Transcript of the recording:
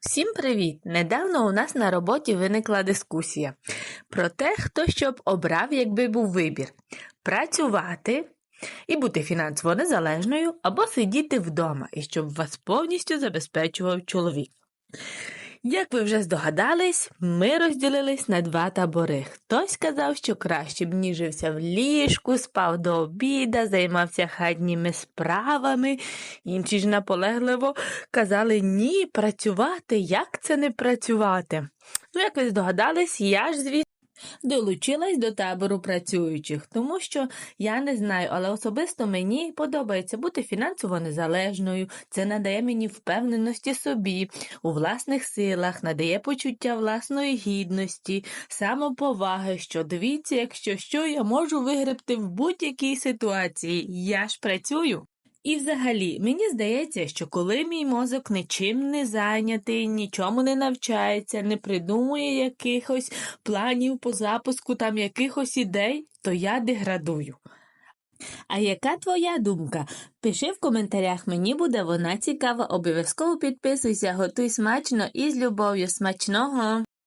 Всім привіт! Недавно у нас на роботі виникла дискусія про те, хто що б обрав, якби був вибір: працювати і бути фінансово незалежною, або сидіти вдома, і щоб вас повністю забезпечував чоловік. Як ви вже здогадались, ми розділились на два табори. Хтось казав, що краще б ніжився в ліжку, спав до обіда, займався хатніми справами. Інші ж наполегливо казали ні, працювати, як це не працювати? Ну, як ви здогадались, я ж, звісно, долучилась до табору працюючих, тому що я не знаю, але особисто мені подобається бути фінансово незалежною. Це надає мені впевненості собі, у власних силах, надає почуття власної гідності, самоповаги, що дивіться, якщо що, я можу вигребти в будь-якій ситуації. Я ж працюю. І взагалі, мені здається, що коли мій мозок нічим не зайнятий, нічому не навчається, не придумує якихось планів по запуску там якихось ідей, то я деградую. А яка твоя думка? Пиши в коментарях, мені буде вона цікава. Обов'язково підписуйся, готуй смачно і з любов'ю. Смачного!